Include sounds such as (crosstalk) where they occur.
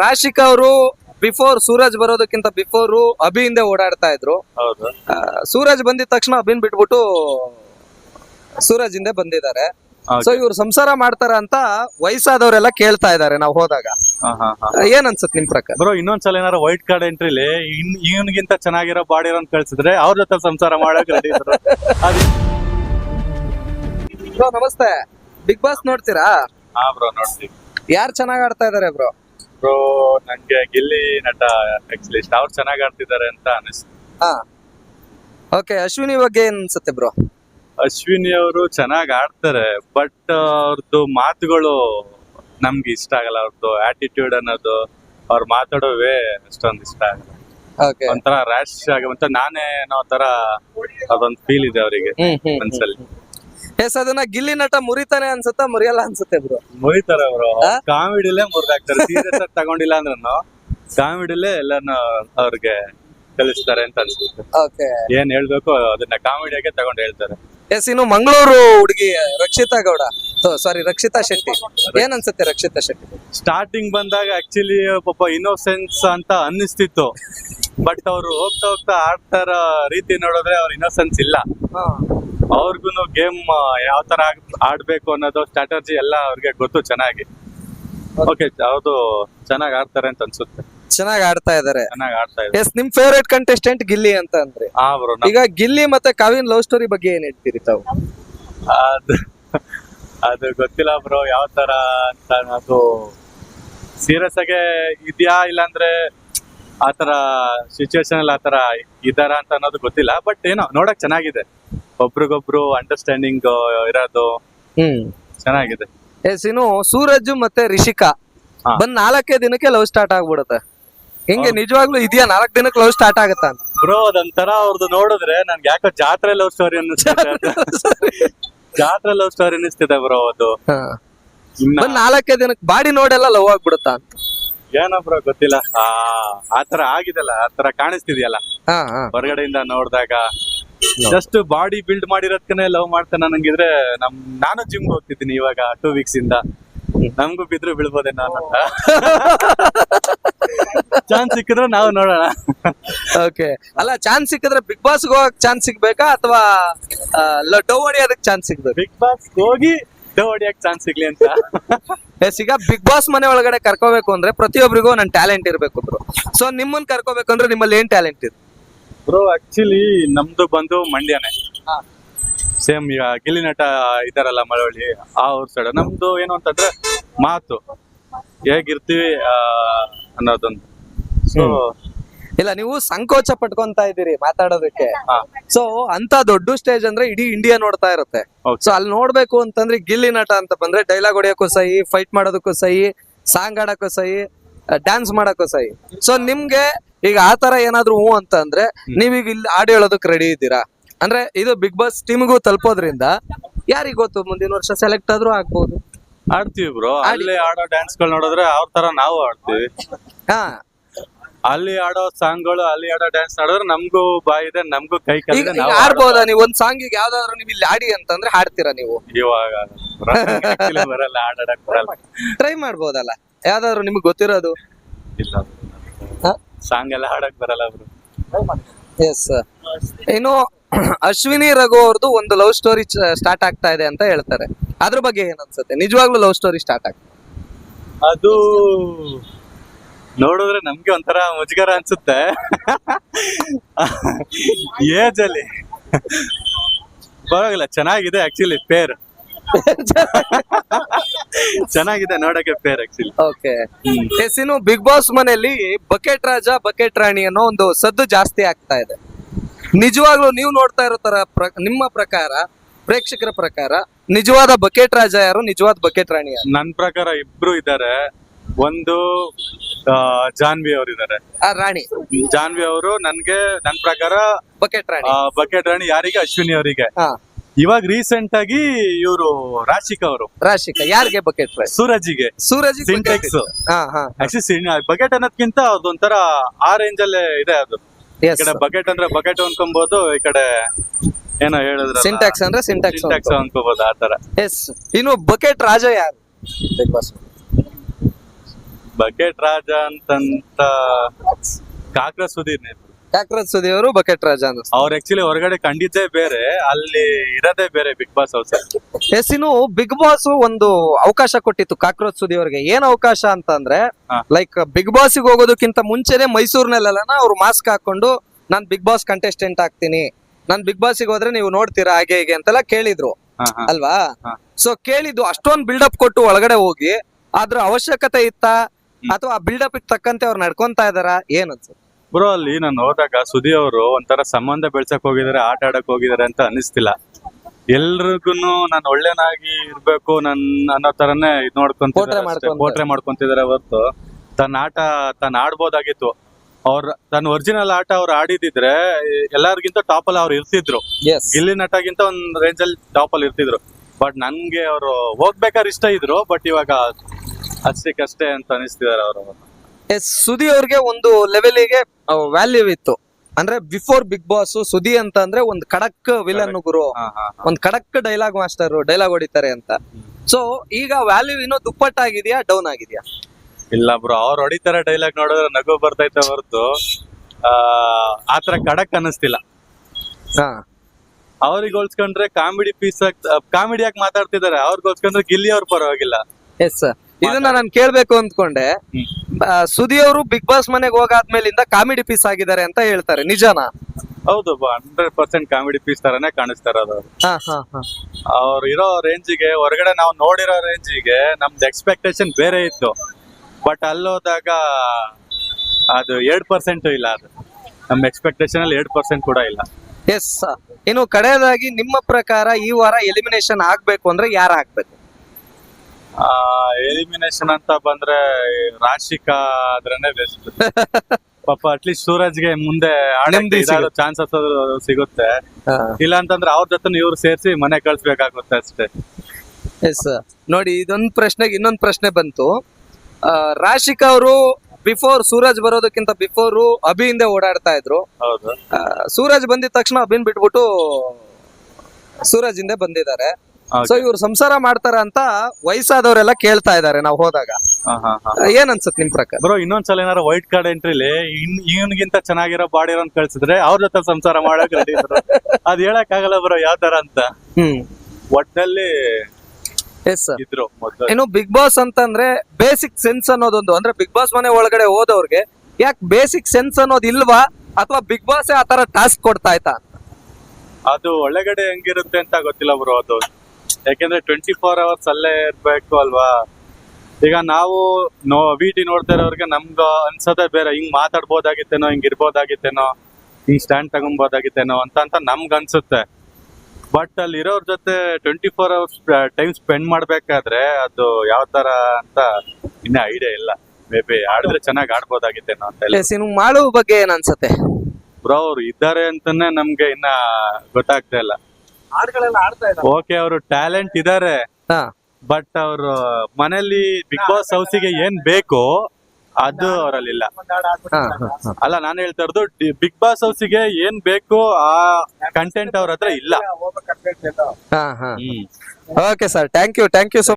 ರಾಶಿಕಾ ಅವರು ಬಿಫೋರ್ ಸೂರಜ್ ಬರೋದಕ್ಕಿಂತ ಬಿಫೋರ್ ಅಭಿ ಹಿಂದೆ ಓಡಾಡ್ತಾ ಇದ್ರು. ಸೂರಜ್ ಬಂದಿದ ತಕ್ಷಣ ಅಭಿನ್ ಬಿಟ್ಬಿಟ್ಟು ಸೂರಜ್ ಹಿಂದೆ ಬಂದಿದ್ದಾರೆ. ಸೊ ಇವ್ರು ಸಂಸಾರ ಮಾಡ್ತಾರ ಅಂತ ವಯಸ್ಸಾದವರೆಲ್ಲ ಕೇಳ್ತಾ ಇದಾರೆ ನಾವು ಹೋದಾಗ. ಏನ್ ಅನ್ಸತ್ ನಿಮ್ ಪ್ರಕಾರ? ಬ್ರೋ ಇನ್ನೊಂದ್ಸಲ ಏನಾರ ವೈಟ್ ಕಾರ್ಡ್ ಎಂಟ್ರಿಲಿ ಇವನ್ಗಿಂತ ಚೆನ್ನಾಗಿರೋ ಬಾಡಿ ಅಂತ ಕಳ್ಸಿದ್ರೆ ಅವ್ರ ಜೊತೆ ಸಂಸಾರ ಮಾಡಕ್ ನಮಸ್ತೆ. ಬಿಗ್ ಬಾಸ್ ನೋಡ್ತೀರಾ? ಹಾ ಬ್ರೋ ನೋಡ್ತೀವಿ. ಯಾರು ಚೆನ್ನಾಗ್ ಆಡ್ತಾ ಇದಾರೆ ಬ್ರೋ? ಬ್ರೋ ನಂಗೆ ಗಿಲ್ಲಿ ನಟ ಆಕ್ಚುಲಿ ಅವ್ರು ಚೆನ್ನಾಗಿ ಆಡ್ತಿದ್ದಾರೆ ಅಂತ ಅನಿಸ್ತು. ಹಾ. ಓಕೆ ಅಶ್ವಿನಿ ಬಗ್ಗೆ ಏನ್ ಅನ್ಸುತ್ತೆ ಬ್ರೋ? ಅಶ್ವಿನಿ ಅವರು ಚೆನ್ನಾಗಿ ಆಡ್ತಾರೆ ಬಟ್ ಅವ್ರದ್ದು ಮಾತುಗಳು ನಮ್ಗೆ ಇಷ್ಟ ಆಗಲ್ಲ ಅವ್ರದ್ದು ಆಟಿಟ್ಯೂಡ್ ಅನ್ನೋದು ಅವ್ರು ಮಾತಾಡೋ ವೇ ಅಷ್ಟೊಂದು ಇಷ್ಟ ಆಗಲ್ಲ. ಓಕೆ ಒಂಥರ ರ್ಯಾಶ್ ಆಗಿ ಅಂತ ನಾನೇ ಅನ್ನೋ ತರ ಅದೊಂದು ಫೀಲ್ ಇದೆ ಅವರಿಗೆ ಹ್ಮ್ ಹ್ಮ್ ಮನ್ಸಲ್ಲಿ. ಎಸ್ ಅದನ್ನ ಗಿಲ್ಲಿ ನಟ ಮುರಿತಾನೆ ಅನ್ಸುತ್ತಾ ಮುರಿಯಲ್ಲ ಅನ್ಸುತ್ತೆ ಬ್ರೋ ಮುಗಿತಾರ ಅವರು. ಆ? ಕಾಮಿಡಿಲೇ ಮುರಿದಾಕ್ತಾರೆ. ಸೀರಿಯಸ್ ಆಗಿ ತಗೊಂಡಿಲ್ಲ ಅಂದ್ರೂ ಕಾಮಿಡಿಲೇ ಎಲ್ಲಾನು ಅವ್ರಿಗೆ ಕಲಿಸ್ತಾರೆ ಅಂತ ಅನ್ಸುತ್ತೆ. ಓಕೆ ಏನ್ ಹೇಳ್ಬೇಕು ಅದನ್ನ ಕಾಮಿಡಿಯಾಗೆ ತಗೊಂಡು ಹೇಳ್ತಾರೆ. ಎಸ್ ಇನ್ನು ಮಂಗಳೂರು ಹುಡುಗಿ ರಕ್ಷಿತಾ ಗೌಡ. ಸಾರಿ ರಕ್ಷಿತಾ ಶೆಟ್ಟಿ. ಏನ್ ಅನ್ಸುತ್ತೆ ರಕ್ಷಿತಾ ಶೆಟ್ಟಿ? ಸ್ಟಾರ್ಟಿಂಗ್ ಬಂದಾಗ ಆಕ್ಚುಲಿ ಪಾಪ ಇನ್ನೋಸೆನ್ಸ್ ಅಂತ ಅನ್ನಿಸ್ತಿತ್ತು. ಬಟ್ ಅವ್ರು ಹೋಗ್ತಾ ಹೋಗ್ತಾ ಆಡ್ತಾರ ರೀತಿ ನೋಡಿದ್ರೆ ಅವ್ರ ಇನ್ನೋಸೆನ್ಸ್ ಇಲ್ಲ. ಅವ್ರಿಗೂ ಗೇಮ್ ಯಾವ ತರ ಆಡ್ಬೇಕು ಅನ್ನೋದು ಸ್ಟ್ರಾಟಜಿ ಎಲ್ಲ ಅವ್ರಿಗೆ ಗೊತ್ತು ಚೆನ್ನಾಗಿ. ಓಕೆ ಹೌದು ಚೆನ್ನಾಗಿ ಆಡ್ತಾರೆ ಅಂತ ಅನ್ಸುತ್ತೆ. ಚೆನ್ನಾಗಿ ಆಡ್ತಾ ಇದಾರೆ. ಚೆನ್ನಾಗಿ ಆಡ್ತಾ ಇದ್ದಾರೆ ಎಸ್ ನಿಮ್ ಫೇವರೇಟ್ ಕಂಟೆಸ್ಟೆಂಟ್ ಗಿಲ್ಲಿ ಅಂತ ಅಂದ್ರೆ? ಹಾ ಬ್ರೋ ಈಗ ಗಿಲ್ಲಿ ಮತ್ತೆ ಕವಿನ್ ಲವ್ ಸ್ಟೋರಿ ಬಗ್ಗೆ ಏನ್ ಹೇಳ್ತೀರಿ ತಾವು? ಅದು ಅದು ಗೊತ್ತಿಲ್ಲ ಬ್ರೋ ಯಾವ ತರ ಅಂತ ಅದು ಸೀರಿಯಸ್ ಆಗಿ ಇದ್ಯಾ ಇಲ್ಲಾಂದ್ರೆ ಆತರ ಸಿಚುವೇಶನ್ ಅಲ್ಲಿ ಆತರ ಇದಾರ ಅಂತ ಅನ್ನೋದು ಗೊತ್ತಿಲ್ಲ ಬಟ್ ಏನೋ ನೋಡಕ್ ಚೆನ್ನಾಗಿದೆ. ಒಬ್ರಿಗೊಬ್ರು ಅಂಡರ್ಸ್ಟ್ಯಾಂಡಿಂಗ್ ಇರೋದು ಹ್ಮ್. ಚೆನ್ನಾಗಿದೆ. ಎಸ್ ಇನ್ನು ಸೂರಜ್ ಮತ್ತೆ ರಿಷಿಕಾ. ಹಾ. ಬಂದ್ ನಾಲ್ಕೇ ದಿನಕ್ಕೆ ಲವ್ ಸ್ಟಾರ್ಟ್ ಆಗ್ಬಿಡುತ್ತೆ. ಹಿಂಗೆ ನಿಜವಾಗ್ಲೂ ಇದೆಯಾ? ನಾಲ್ಕ್ ದಿನಕ್ಕೆ ಲವ್ ಸ್ಟಾರ್ಟ್ ಆಗತ್ತಾ? ಅಂತ ಬ್ರೋ ಅದೊಂಥರ ಅವ್ರದ್ದು ನೋಡಿದ್ರೆ ನನ್ಗೆ ಯಾಕೋ ಜಾತ್ರೆ ಲವ್ ಸ್ಟೋರಿ ಅನ್ನಿಸ್ತಿದೆ ಜಾತ್ರೆ ಲವ್ ಸ್ಟೋರಿ ಅನ್ನಿಸ್ತಿದೆ ಬ್ರೋ ಅದು. ಹಾ. ಇನ್ನ ಬಂದ್ ನಾಲ್ಕೇ ದಿನಕ್ಕೆ ಬಾಡಿ ನೋಡೆಲ್ಲ ಲವ್ ಆಗ್ಬಿಡುತ್ತ? ಅಂತ ಏನೋ ಬ್ರೋ ಗೊತ್ತಿಲ್ಲ. ಆ ಆತರ ಆಗಿದೆಲ್ಲ ಆತರ ಕಾಣಿಸ್ತಿದ್ಯಲ್ಲ. ಹಾ ಹಾ. ಹೊರಗಡೆಯಿಂದ ನೋಡಿದಾಗ ಜಸ್ಟ್ ಬಾಡಿ ಬಿಲ್ಡ್ ಮಾಡಿರೋದ್ಕನೆ ಲವ್ ಮಾಡ್ತಾನೆ ನಂಗಿದ್ರೆ ನಮ್ ನಾನು ಜಿಮ್ ಹೋಗ್ತಿದ್ದೀನಿ ಇವಾಗ ಟೂ ವೀಕ್ಸ್ ಇಂದ. ನಮ್ಗೂ ಬಿದ್ರು ಬೀಳ್ಬೋದೇನೋ ಅಂತ ಚಾನ್ಸ್ ಸಿಕ್ಕಿದ್ರೆ ನಾವು ನೋಡೋಣ. ಓಕೆ ಅಲ್ಲ ಚಾನ್ಸ್ ಸಿಕ್ಕಿದ್ರೆ ಬಿಗ್ ಬಾಸ್ ಹೋಗಕ್ ಚಾನ್ಸ್ ಸಿಗ್ಬೇಕಾ ಅಥವಾ ಡವ್ ಹೊಡಿಯೋದಕ್ಕೆ ಚಾನ್ಸ್ ಸಿಗ್ಬೇಕು? ಬಿಗ್ ಬಾಸ್ ಹೋಗಿ ಹೊಡಿಯಕ್ ಚಾನ್ಸ್ ಸಿಗ್ಲಿ ಅಂತ. ಎಸ್ ಈಗ ಬಿಗ್ ಬಾಸ್ ಮನೆ ಒಳಗಡೆ ಕರ್ಕೋಬೇಕು ಅಂದ್ರೆ ಪ್ರತಿಯೊಬ್ಬರಿಗೂ ನನ್ನ ಟ್ಯಾಲೆಂಟ್ ಇರ್ಬೇಕು ಬ್ರೋ. ಸೊ ನಿಮ್ಮನ್ನ ಕರ್ಕೋಬೇಕು ಅಂದ್ರೆ ನಿಮ್ಮಲ್ಲಿ ಏನ್ ಟ್ಯಾಲೆಂಟ್ ಇದೆ ಬ್ರೋ ಆಕ್ಚುಲಿ ನಮ್ದು ಬಂದು ಮಂಡ್ಯನೇ. ಸೇಮ್ ಈಗ ಗಿಲ್ಲಿ ನಟ ಇದಾರಲ್ಲ ಮಳವಳ್ಳಿ ಆ ಅವ್ರ ಸೈಡ್ ನಮ್ದು ಏನು ಅಂತಂದ್ರೆ ಮಾತು. ಹೇಗಿರ್ತೀವಿ ಅನ್ನೋದೊಂದು. ಸೊ ಇಲ್ಲ ನೀವು ಸಂಕೋಚ ಪಟ್ಕೊಂತ ಇದ್ದೀರಿ ಮಾತಾಡೋದಕ್ಕೆ. ಸೊ ಅಂತ ದೊಡ್ಡ ಸ್ಟೇಜ್ ಅಂದ್ರೆ ಇಡೀ ಇಂಡಿಯಾ ನೋಡ್ತಾ ಇರುತ್ತೆ. ಸೊ ಅಲ್ಲಿ ನೋಡ್ಬೇಕು ಅಂತಂದ್ರೆ ಗಿಲ್ಲಿ ನಟ ಅಂತ ಬಂದ್ರೆ ಡೈಲಾಗ್ ಹೊಡಿಯೋಕ್ಕೂ ಸಹಿ ಫೈಟ್ ಮಾಡೋದಕ್ಕೂ ಸಹಿ ಸಾಂಗ್ ಆಡಕ್ಕೂ ಸಹಿ ಡ್ಯಾನ್ಸ್ ಮಾಡಕ್ಕೂ ಸಹಿ. ಸೊ ನಿಮ್ಗೆ ಈಗ ಆ ತರ ಏನಾದ್ರು ಹ್ಞೂ ಅಂತ ಅಂದ್ರೆ ನೀವೀಗ ಇಲ್ಲಿ ಹಾಡು ಹೇಳೋದಕ್ಕೆ ರೆಡಿ ಇದ್ದೀರಾ? ಅಂದ್ರೆ ಇದು ಬಿಗ್ ಬಾಸ್ ಟೀಮ್ಗೂ ತಲುಪೋದ್ರಿಂದ ಯಾರಿಗ್ ಗೊತ್ತು? ಮುಂದಿನ ವರ್ಷ ಸೆಲೆಕ್ಟ್ ಆದ್ರೂ ಆಗ್ಬೋದು. ಆಡ್ತೀವಿ ಬ್ರೋ ಅಲ್ಲಿ ಆಡೋ ಡ್ಯಾನ್ಸ್ಗಳು ನೋಡಿದ್ರೆ ಅವ್ರ ತರ ನಾವು ಆಡ್ತೀವಿ ಹಾ. ಅಲ್ಲಿ ಆಡೋ ಸಾಂಗ್ಗಳು ಅಲ್ಲಿ ಆಡೋ ಡ್ಯಾನ್ಸ್ ಆಡಿದ್ರೆ ನಮ್ಗೂ ಬಾಯಿ ಇದೆ ನಮ್ಗೂ ಕೈ ಈಗ ಆಡ್ಬೋದ ಈಗ ನಾವು ಆಡ್ಬೋದಾ ನೀವು? ಒಂದ್ ಸಾಂಗಿಗೆ ಯಾವ್ದಾದ್ರು ನೀವು ಇಲ್ಲಿ ಆಡಿ ಅಂತಂದ್ರೆ ಹಾಡ್ತೀರಾ ನೀವು? ಇವಾಗ ಬರಲ್ಲ ಆಡಕ್ ಬರಲ್ಲ. ಟ್ರೈ ಮಾಡ್ಬೋದಲ್ಲ? ಯಾವ್ದಾದ್ರು ನಿಮ್ಗೆ ಗೊತ್ತಿರೋದು? ಇಲ್ಲ. ಸಾಂಗ್ ಎಲ್ಲ ಹಾಡಕ್ ಬರಲ್ಲ ಬ್ರೋ ಎಸ್ ಇನ್ನು ಅಶ್ವಿನಿ ರಘು ಅವ್ರದ್ದು ಒಂದು ಲವ್ ಸ್ಟೋರಿ ಸ್ಟಾರ್ಟ್ ಆಗ್ತಾ ಇದೆ ಅಂತ ಹೇಳ್ತಾರೆ. ಅದ್ರ ಬಗ್ಗೆ ಏನ್ ಅನ್ಸುತ್ತೆ? ನಿಜವಾಗ್ಲೂ ಲವ್ ಸ್ಟೋರಿ ಸ್ಟಾರ್ಟ್ ಆಗ್ತದೆ ಅದು ನೋಡಿದ್ರೆ ನಮ್ಗೆ ಒಂಥರ ಮುಜುಗರ ಅನ್ಸುತ್ತೆ. ಏಜ್ ಅಲ್ಲಿ. ಪರವಾಗಿಲ್ಲ ಚೆನ್ನಾಗಿದೆ ಆಕ್ಚುಲಿ (laughs) ಪೇರ್ ಚೆನ್ನಾಗಿದೆ ನೋಡಕ್ಕೆ ಫೇರ್ ಆಕ್ಚುಲಿ ಓಕೆ ಎಸ್ ಇನ್ನು ಬಿಗ್ ಬಾಸ್ ಮನೆಯಲ್ಲಿ ಬಕೆಟ್ ರಾಜ ಬಕೆಟ್ ರಾಣಿ ಅನ್ನೋ ಒಂದು ಸದ್ದು ಜಾಸ್ತಿ ಆಗ್ತಾ ಇದೆ. ನಿಜವಾಗ್ಲೂ ನೀವು ನೋಡ್ತಾ ಇರೋ ತರ ಪ್ರ- ನಿಮ್ಮ ಪ್ರಕಾರ ಪ್ರೇಕ್ಷಕರ ಪ್ರಕಾರ ನಿಜವಾದ ಬಕೆಟ್ ರಾಜ ಯಾರು ನಿಜವಾದ ಬಕೆಟ್ ರಾಣಿ ಯಾರು? ನನ್ ಪ್ರಕಾರ ಇಬ್ರು ಇದ್ದಾರೆ. ಒಂದು ಆ, ಜಾನ್ವಿ ಅವರು ಇದ್ದಾರೆ. ಆ ರಾಣಿ ಜಾನ್ವಿ ಅವರು ನನ್ಗೆ ನನ್ ಪ್ರಕಾರ ಬಕೆಟ್ ರಾಣಿ ಬಕೆಟ್ ರಾಣಿ ಯಾರಿಗೆ? ಅಶ್ವಿನಿ ಅವರಿಗೆ. ಹಾ. ಇವಾಗ ರೀಸೆಂಟ್ ಆಗಿ ಇವರು ರಾಶಿಕ್ ಅವರು. ರಾಶಿಕಾ ಯಾರಿಗೆ ಬಕೆಟ್ ಸೂರಜಿಗೆ. ಸೂರಜ್ ಸಿಂಟೆಕ್ಸ್ ಹಾ ಹಾ. ಆಕ್ಚುಲಿ ಬಕೆಟ್ ಅನ್ನೋದ್ಕಿಂತ ಅದೊಂಥರ ಆ ರೇಂಜ್ ಅಲ್ಲೇ ಇದೆ ಅದು. ಈ ಕಡೆ ಬಕೆಟ್ ಅಂದ್ರೆ ಬಕೆಟ್ ಅನ್ಕೊಬಹುದು ಈ ಕಡೆ ಏನೋ ಹೇಳಿದ್ರೆ ಸಿಂಟ್ಯಾಕ್ಸ್ ಅಂದ್ರೆ ಸಿಂಟ್ಯಾಕ್ಸ್ ಸಿಂಟ್ಯಾಕ್ಸ್ ಅನ್ಕೋಬಹುದು ಆ ತರ ಎಸ್ ಇನ್ನು ಬಕೆಟ್ ರಾಜ ಯಾರು? ಬಿಗ್ ಬಾಸ್ ಬಕೆಟ್ ರಾಜ ಅಂತಂತ ಕಾಕ್ರ ಸುದೀರ್ ಕಾಕ್ರೋಚ್ ಸುದಿ ಅವರು ಬಕೆಟ್ ರಾಜ ಅಂತ ಅವ್ರು ಆಕ್ಚುಲಿ ಹೊರಗಡೆ ಕಂಡಿದ್ದೇ ಬೇರೆ ಅಲ್ಲಿ ಇರೋದೇ ಬೇರೆ ಬಿಗ್ ಬಾಸ್ ಹೌಸ್ ಎಸ್ ಇನ್ನು ಬಿಗ್ ಬಾಸ್ ಒಂದು ಅವಕಾಶ ಕೊಟ್ಟಿತ್ತು ಕಾಕ್ರೋಚ್ ಸುದಿ ಅವ್ರಿಗೆ ಏನ್ ಅವಕಾಶ ಅಂತ ಅಂದ್ರೆ ಹಾ. ಲೈಕ್ ಬಿಗ್ ಬಾಸ್ ಹೋಗೋದಕ್ಕಿಂತ ಮುಂಚೆನೆ ಮೈಸೂರಿನಲ್ಲೆಲ್ಲ ಅವ್ರು ಮಾಸ್ಕ್ ಹಾಕೊಂಡು ನಾನ್ ಬಿಗ್ ಬಾಸ್ ಕಂಟೆಸ್ಟೆಂಟ್ ಆಗ್ತೀನಿ. ನಾನ್ ಬಿಗ್ ಬಾಸ್ ಹೋದ್ರೆ ನೀವು ನೋಡ್ತೀರಾ ಹಾಗೆ ಹೀಗೆ ಅಂತೆಲ್ಲ ಕೇಳಿದ್ರು. ಅಲ್ವಾ? ಹಾ. ಸೊ ಕೇಳಿದ್ದು ಅಷ್ಟೊಂದ್ ಬಿಲ್ಡಪ್ ಕೊಟ್ಟು ಒಳಗಡೆ ಹೋಗಿ ಅದ್ರ ಅವಶ್ಯಕತೆ ಇತ್ತಾ? ಅಥವಾ ಆ ಬಿಲ್ಡಪ್ ತಕ್ಕಂತೆ ಅವ್ರು ನಡ್ಕೊಂತಾ ಇದಾರ ಏನ್ ಅನ್ಸುತ್ತೆ? ಬ್ರೋ ಅಲ್ಲಿ ನಾನು ಹೋದಾಗ ಸುದಿ ಅವರು ಒಂಥರ ಸಂಬಂಧ ಬೆಳ್ಸಕ್ ಹೋಗಿದಾರೆ ಆಟ ಆಡಕ್ ಹೋಗಿದಾರೆ ಅಂತ ಅನಿಸ್ತಿಲ್ಲ ಎಲ್ರಿಗೂ ನಾನು ಒಳ್ಳೆನಾಗಿ ಇರ್ಬೇಕು ನನ್ ಅನ್ನೋ ತರನೇ ಇದ್ ನೋಡ್ಕೊಂತ ಪೋಟ್ರೆ ಮಾಡ್ಕೊಂತಿದಾರೆ ಹೊರ್ತು. ತನ್ನ ಆಟ ತಾನು ಆಡ್ಬೋದಾಗಿತ್ತು. ಅವ್ರ ತನ್ನ ಒರಿಜಿನಲ್ ಆಟ ಅವ್ರು ಆಡಿದಿದ್ರೆ ಎಲ್ಲರಿಗಿಂತ ಟಾಪ್ ಅಲ್ಲಿ ಅವ್ರು ಇರ್ತಿದ್ರು. ಗಿಲ್ಲಿ ನಟಗಿಂತ ಒಂದ್ ರೇಂಜ್ ಅಲ್ಲಿ ಟಾಪ್ ಅಲ್ಲಿ ಇರ್ತಿದ್ರು. ಬಟ್ ನನ್ಗೆ ಅವರು ಹೋಗ್ಬೇಕಾದ್ರೆ ಇಷ್ಟ ಇದ್ರು ಬಟ್ ಇವಾಗ ಅಷ್ಟಕ್ಕಷ್ಟೇ ಅಂತ ಅನಿಸ್ತಿದಾರೆ ಅವರು. ಎಸ್ ಸುದಿ ಅವ್ರಿಗೆ ಒಂದು ಲೆವೆಲಿಗೆ ವ್ಯಾಲ್ಯೂ ಇತ್ತು. ಅಂದ್ರೆ ಬಿಫೋರ್ ಬಿಗ್ ಬಾಸ್ ಸುದಿ ಅಂತ ಅಂದ್ರೆ ಒಂದು ಖಡಕ್ ವಿಲನ್ ಗುರು. ಒಂದ್ ಖಡಕ್ ಡೈಲಾಗ್ ಮಾಸ್ಟರ್ ಡೈಲಾಗ್ ಹೊಡಿತಾರೆ ಅಂತ. ಸೊ ಈಗ ವ್ಯಾಲ್ಯೂ ಇನ್ನೂ ದುಪ್ಪಟ್ಟಾಗಿದ್ಯಾ ಡೌನ್ ಆಗಿದ್ಯಾ? ಇಲ್ಲ ಬ್ರೋ ಅವ್ರು ಹೊಡಿತಾರೆ ಡೈಲಾಗ್ ನೋಡಿದ್ರೆ ನಗು ಬರ್ತೈತೆ ಹೊರತು. ಆತರ ಖಡಕ್ ಅನ್ನಿಸ್ತಿಲ್ಲ. ಹಾ. ಅವ್ರಿಗೆ ಹೋಲ್ಸ್ಕೊಂಡ್ರೆ ಕಾಮಿಡಿ ಪೀಸ್ ಕಾಮಿಡಿ ಯಾಕೆ ಮಾತಾಡ್ತಿದಾರೆ ಅವ್ರಿಗೆ ಹೋಲ್ಸ್ಕೊಂಡ್ರೆ ಗಿಲ್ಲಿ ಅವ್ರ ಪರವಾಗಿಲ್ಲ. ಎಸ್ ಇದನ್ನ ನಾನು ಕೇಳ್ಬೇಕು ಅಂದ್ಕೊಂಡೆ. ಹ್ಮ್. ಆ, ಸುದಿ ಅವರು ಬಿಗ್ ಬಾಸ್ ಮನೆಗೆ ಹೋಗಾದ್ಮೇಲಿಂದ ಕಾಮಿಡಿ ಪೀಸ್ ಆಗಿದ್ದಾರೆ ಅಂತ ಹೇಳ್ತಾರೆ. ನಿಜನಾ? ಹೌದು ಹಂಡ್ರೆಡ್ ಪರ್ಸೆಂಟ್ ಕಾಮಿಡಿ ಪೀಸ್ ತರನೇ ಕಾಣಿಸ್ತಾರ ಅದು ಹಾ ಹಾ ಹಾ. ಅವ್ರು ಇರೋ ರೇಂಜಿಗೆ ಹೊರಗಡೆ ನಾವು ನೋಡಿರೋ ರೇಂಜಿಗೆ ನಮ್ದು ಎಕ್ಸ್ಪೆಕ್ಟೇಷನ್ ಬೇರೆ ಇತ್ತು. ಬಟ್ ಅಲ್ಲೋದಾಗ ಅದು ಎರಡ್ ಪರ್ಸೆಂಟ್ ಇಲ್ಲ ಅದು. ನಮ್ಮ ಎಕ್ಸ್ಪೆಕ್ಟೇಷನ್ ಅಲ್ಲಿ ಎರಡ್ ಪರ್ಸೆಂಟ್ ಕೂಡ ಇಲ್ಲ. ಎಸ್ ಇನ್ನು ಕಡೆಯದಾಗಿ ನಿಮ್ಮ ಪ್ರಕಾರ ಈ ವಾರ ಎಲಿಮಿನೇಷನ್ ಆಗ್ಬೇಕು ಅಂದ್ರೆ ಯಾರು ಆಗ್ಬೇಕು? ಎಲಿಮಿನೇಷನ್ ಅಂತ ಬಂದ್ರೆ ರಾಶಿಕಾ ಆದ್ರೇನೆ ಬೆಸ್ಟ್ ಪಾಪ ಅಟ್ಲೀಸ್ಟ್ ಸೂರಜ್ಗೆ ಮುಂದೆ ಚಾನ್ಸಸ್ ಸಿಗುತ್ತೆ. ಇಲ್ಲ ಅಂತಂದ್ರೆ ಅವ್ರ ಜೊತೆ ಇವ್ರು ಸೇರಿಸಿ ಮನೆ ಕಳ್ಸ್ಬೇಕಾಗುತ್ತೆ ಅಷ್ಟೇ. ಎಸ್ ನೋಡಿ ಇದೊಂದ್ ಪ್ರಶ್ನೆಗೆ ಇನ್ನೊಂದ್ ಪ್ರಶ್ನೆ ಬಂತು. ರಾಶಿಕಾ ಅವರು ಬಿಫೋರ್ ಸೂರಜ್ ಬರೋದಕ್ಕಿಂತ ಬಿಫೋರ್ ಅಭಿ ಹಿಂದೆ ಓಡಾಡ್ತಾ ಇದ್ರು. ಹೌದು. ಸೂರಜ್ ಬಂದಿದ ತಕ್ಷಣ ಅಭಿನ್ ಬಿಟ್ಬಿಟ್ಟು ಸೂರಜ್ ಹಿಂದೆ ಬಂದಿದ್ದಾರೆ. ಸೊ ಇವ್ರು ಸಂಸಾರ ಮಾಡ್ತಾರ ಅಂತ ವಯಸ್ಸಾದವರೆಲ್ಲ ಕೇಳ್ತಾ ಇದಾರೆ ನಾವು ಹೋದಾಗ. ಏನ್ ಅನ್ಸುತ್ತೆ ನಿಮ್ ಪ್ರಕಾರ? ಬರೋ ಇನ್ನೊಂದ್ಸಲ ಏನಾರ ವೈಟ್ ಕಾರ್ಡ್ ಎಂಟ್ರಿಲಿ ಇವನ್ಗಿಂತ ಚೆನ್ನಾಗಿರೋ ಬಾಡಿ ಅಂತ ಕಳ್ಸಿದ್ರೆ ಅವ್ರ ಜೊತೆ ಸಂಸಾರ ಮಾಡಕ್ ರೆಡಿ (laughs) ಅದ್ ಹೇಳಕ್ ಆಗಲ್ಲ ಬ್ರೋ ಯಾವ ತರ ಅಂತ. ಹ್ಮ್. ಒಟ್ನಲ್ಲಿ ಎಸ್ ಇದ್ರು ಮೊದ್ಲು. ಇನ್ನು ಬಿಗ್ ಬಾಸ್ ಅಂತಂದ್ರೆ ಬೇಸಿಕ್ ಸೆನ್ಸ್ ಅನ್ನೋದೊಂದು ಅಂದ್ರೆ ಬಿಗ್ ಬಾಸ್ ಮನೆ ಒಳಗಡೆ ಹೋದವ್ರಿಗೆ ಯಾಕೆ ಬೇಸಿಕ್ ಸೆನ್ಸ್ ಅನ್ನೋದು ಇಲ್ವಾ? ಅಥವಾ ಬಿಗ್ ಬಾಸ್ ಆ ತರ ಟಾಸ್ಕ್ ಕೊಡ್ತಾ ಆಯ್ತಾ ಅದು ಒಳಗಡೆ ಹೆಂಗಿರುತ್ತೆ ಅಂತ ಗೊತ್ತಿಲ್ಲ ಬ್ರೋ ಅದು. ಯಾಕೆಂದ್ರೆ ಟ್ವೆಂಟಿ ಫೋರ್ ಅವರ್ಸ್ ಅಲ್ಲೇ ಇರ್ಬೇಕು ಅಲ್ವಾ? ಈಗ ನಾವು ನೋ ವಿಟಿ ನೋಡ್ತಾ ಇರೋರ್ಗೆ ನಮ್ಗ ಅನ್ಸೋದೇ ಬೇರೆ. ಹಿಂಗ್ ಮಾತಾಡ್ಬೋದಾಗಿತ್ತೇನೋ ಹಿಂಗ್ ಇರ್ಬೋದಾಗಿತ್ತೇನೋ ಹಿಂಗ್ ಸ್ಟ್ಯಾಂಡ್ ತಗೊಂಬೋದಾಗಿತ್ತೇನೋ ಅಂತ ಅಂತ ನಮ್ಗೆ ಅನ್ಸುತ್ತೆ. ಬಟ್ ಅಲ್ಲಿ ಇರೋರ್ ಜೊತೆ twenty four hours time spend ಮಾಡ್ಬೇಕಾದ್ರೆ ಅದು ಯಾವ ತರ ಅಂತ ಇನ್ನ ಐಡಿಯಾ ಇಲ್ಲ. ಮೇ ಬಿ ಆಡಿದ್ರೆ ಚೆನ್ನಾಗಿ ಆಡ್ಬೋದಾಗಿತ್ತೇನೋ ಅಂತ ಹೇಳಿ ಮಾಡುವ ಮಾಳು ಬಗ್ಗೆ ಏನ್ ಅನ್ಸುತ್ತೆ? ಬ್ರೋ ಅವ್ರು ಇದ್ದಾರೆ ಅಂತಾನೆ ನಮ್ಗೆ ಇನ್ನ ಗೊತ್ತಾಗ್ತಾ ಇಲ್ಲ. ಹಾಡುಗಳೆಲ್ಲ ಆಡ್ತಾ ಇದ್ದಾರೆ. ಓಕೆ ಅವರು ಟ್ಯಾಲೆಂಟ್ ಇದಾರೆ. ಹಾ. ಬಟ್ ಅವರು ಮನೆಯಲ್ಲಿ ಬಿಗ್ ಬಾಸ್ ಹೌಸಿಗೆ ಏನ್ ಬೇಕು ಅದು ಅವರಲ್ಲಿಲ್ಲ. ಹಾ, ಹಾ, ಹಾ. ಅಲ್ಲ ನಾನು ಹೇಳ್ತಾ ಇರೋದು ಬಿಗ್ ಬಾಸ್ ಹೌಸಿಗೆ ಏನ್ ಬೇಕು ಆ ಕಂಟೆಂಟ್ ಅವ್ರ ಹತ್ರ ಇಲ್ಲ. ಹಾ ಹಾ. Okay sir thank you thank you so